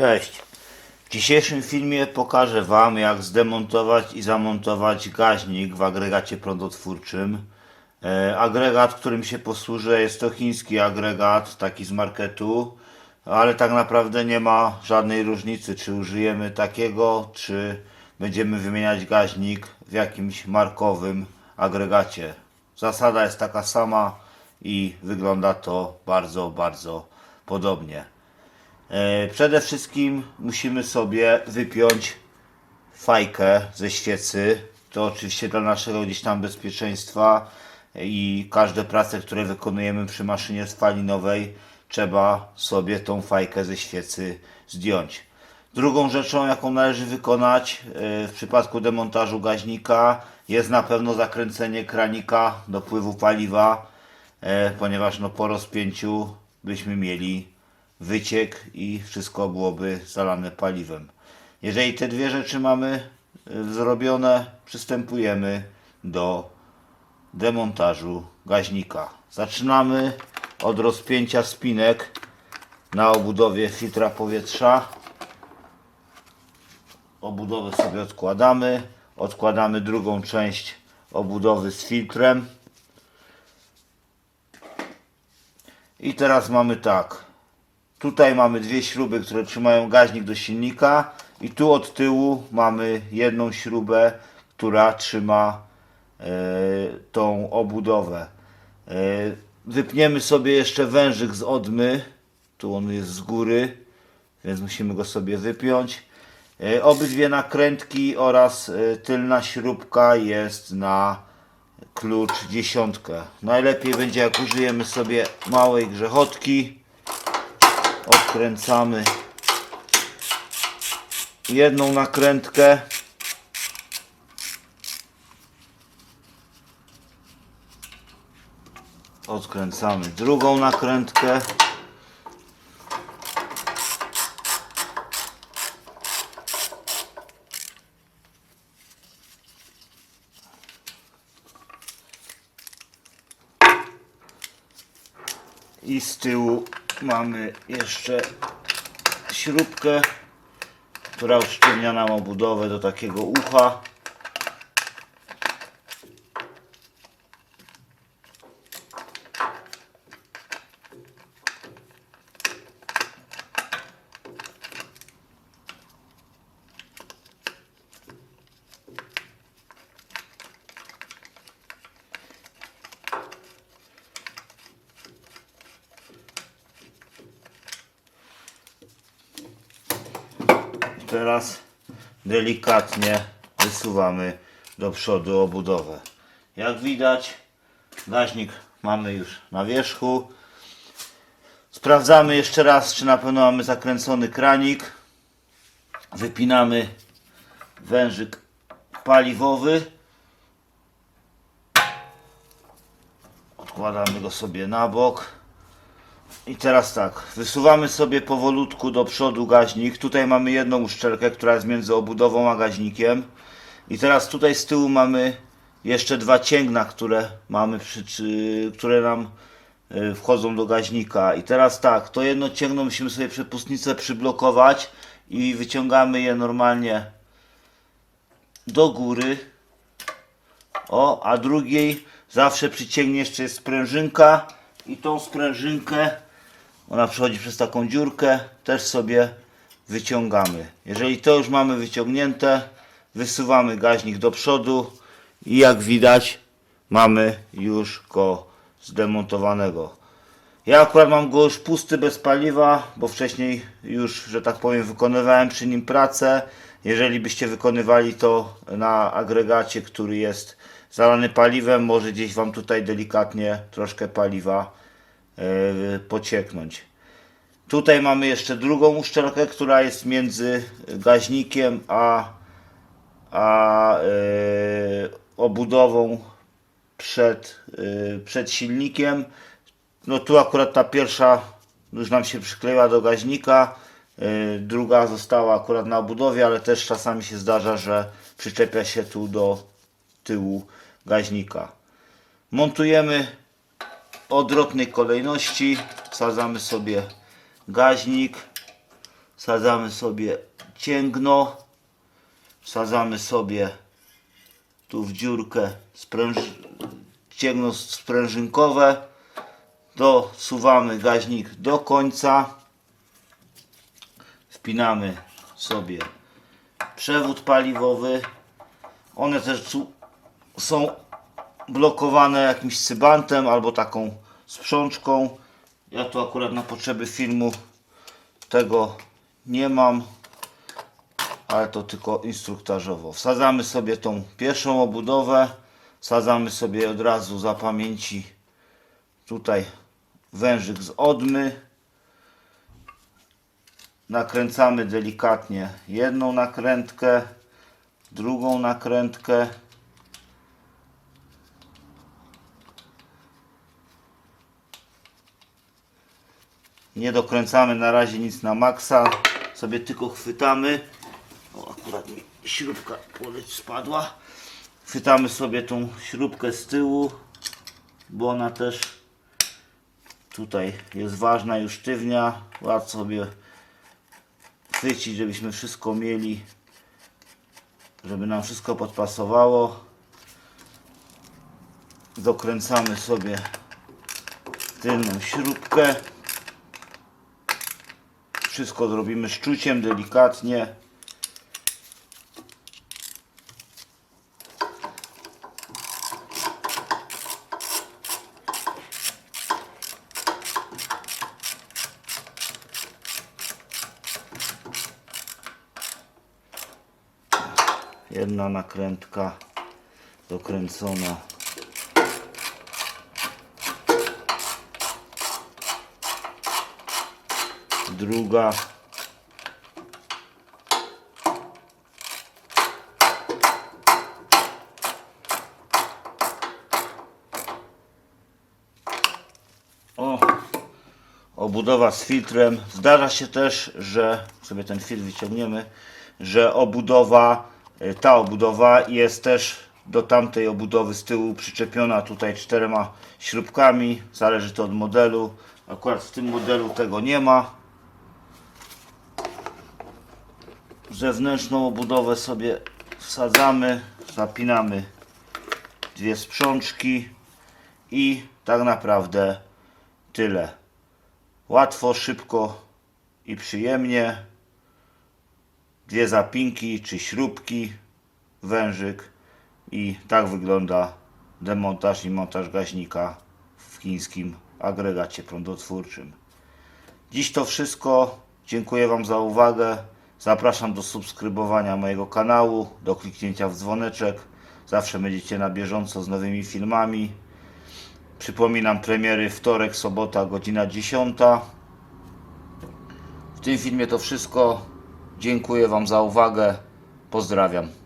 Cześć. W dzisiejszym filmie pokażę Wam jak zdemontować i zamontować gaźnik w agregacie prądotwórczym. E, agregat, którym się posłużę jest to chiński agregat, taki z marketu, ale tak naprawdę nie ma żadnej różnicy czy użyjemy takiego, czy będziemy wymieniać gaźnik w jakimś markowym agregacie. Zasada jest taka sama i wygląda to bardzo, bardzo podobnie. E, Przede wszystkim musimy sobie wypiąć fajkę ze świecy. To oczywiście dla naszego gdzieś tam bezpieczeństwa i każde prace, które wykonujemy przy maszynie spalinowej, trzeba sobie tą fajkę ze świecy zdjąć. Drugą rzeczą, jaką należy wykonać e, w przypadku demontażu gaźnika, jest na pewno zakręcenie kranika dopływu paliwa, e, ponieważ no, po rozpięciu byśmy mieli wyciek i wszystko byłoby zalane paliwem. Jeżeli te dwie rzeczy mamy y, zrobione, przystępujemy do demontażu gaźnika. Zaczynamy od rozpięcia spinek na obudowie filtra powietrza. Obudowę sobie odkładamy. Odkładamy drugą część obudowy z filtrem. I teraz mamy tak. Tutaj mamy dwie śruby, które trzymają gaźnik do silnika i tu od tyłu mamy jedną śrubę, która trzyma e, tą obudowę. E, wypniemy sobie jeszcze wężyk z odmy. Tu on jest z góry, więc musimy go sobie wypiąć. E, obydwie nakrętki oraz tylna śrubka jest na klucz dziesiątkę. Najlepiej będzie jak użyjemy sobie małej grzechotki odkręcamy. Jedną nakrętkę. Odkręcamy drugą nakrętkę. I z tyłu mamy jeszcze śrubkę, która usztywnia nam obudowę do takiego ucha. Teraz delikatnie wysuwamy do przodu obudowę. Jak widać, gaźnik mamy już na wierzchu. Sprawdzamy jeszcze raz, czy na pewno mamy zakręcony kranik. Wypinamy wężyk paliwowy. Odkładamy go sobie na bok. I teraz tak, wysuwamy sobie powolutku do przodu gaźnik. Tutaj mamy jedną uszczelkę, która jest między obudową a gaźnikiem. I teraz tutaj z tyłu mamy jeszcze dwa cięgna, które mamy, przy, czy, które nam y, wchodzą do gaźnika. I teraz tak, to jedno cięgno musimy sobie przepustnicę przyblokować i wyciągamy je normalnie do góry. O, a drugiej zawsze przy cięgnie jeszcze jest sprężynka i tą sprężynkę ona przechodzi przez taką dziurkę, też sobie wyciągamy. Jeżeli to już mamy wyciągnięte, wysuwamy gaźnik do przodu i jak widać mamy już go zdemontowanego. Ja akurat mam go już pusty bez paliwa, bo wcześniej już, że tak powiem, wykonywałem przy nim pracę. Jeżeli byście wykonywali to na agregacie, który jest zalany paliwem, może gdzieś Wam tutaj delikatnie troszkę paliwa pocieknąć. Tutaj mamy jeszcze drugą uszczelkę, która jest między gaźnikiem a, a e, obudową przed, e, przed silnikiem. No tu akurat ta pierwsza już nam się przykleiła do gaźnika, e, druga została akurat na obudowie, ale też czasami się zdarza, że przyczepia się tu do tyłu gaźnika. Montujemy odwrotnej kolejności, wsadzamy sobie gaźnik, Wsadzamy sobie cięgno. Wsadzamy sobie tu w dziurkę spręż... cięgno sprężynkowe. Dosuwamy gaźnik do końca. Wpinamy sobie przewód paliwowy. One też są blokowane jakimś cybantem albo taką sprzączką. Ja tu akurat na potrzeby filmu tego nie mam, ale to tylko instruktażowo. Wsadzamy sobie tą pierwszą obudowę, wsadzamy sobie od razu za pamięci tutaj wężyk z odmy. Nakręcamy delikatnie jedną nakrętkę, drugą nakrętkę. Nie dokręcamy na razie nic na maksa, sobie tylko chwytamy. O, akurat mi śrubka spadła. Chwytamy sobie tą śrubkę z tyłu, bo ona też tutaj jest ważna już sztywnia. Łatwo sobie chwycić, żebyśmy wszystko mieli, żeby nam wszystko podpasowało. Dokręcamy sobie tylną śrubkę. Wszystko zrobimy szczuciem, delikatnie. Jedna nakrętka dokręcona. Druga. O, obudowa z filtrem. Zdarza się też, że sobie ten filtr wyciągniemy, że obudowa, y, ta obudowa jest też do tamtej obudowy z tyłu przyczepiona tutaj czterema śrubkami. Zależy to od modelu. Akurat w tym modelu tego nie ma. Zewnętrzną obudowę sobie wsadzamy, zapinamy dwie sprzączki i tak naprawdę tyle. Łatwo, szybko i przyjemnie. Dwie zapinki czy śrubki, wężyk i tak wygląda demontaż i montaż gaźnika w chińskim agregacie prądotwórczym. Dziś to wszystko. Dziękuję Wam za uwagę. Zapraszam do subskrybowania mojego kanału, do kliknięcia w dzwoneczek. Zawsze będziecie na bieżąco z nowymi filmami. Przypominam premiery wtorek, sobota, godzina 10. W tym filmie to wszystko. Dziękuję Wam za uwagę. Pozdrawiam.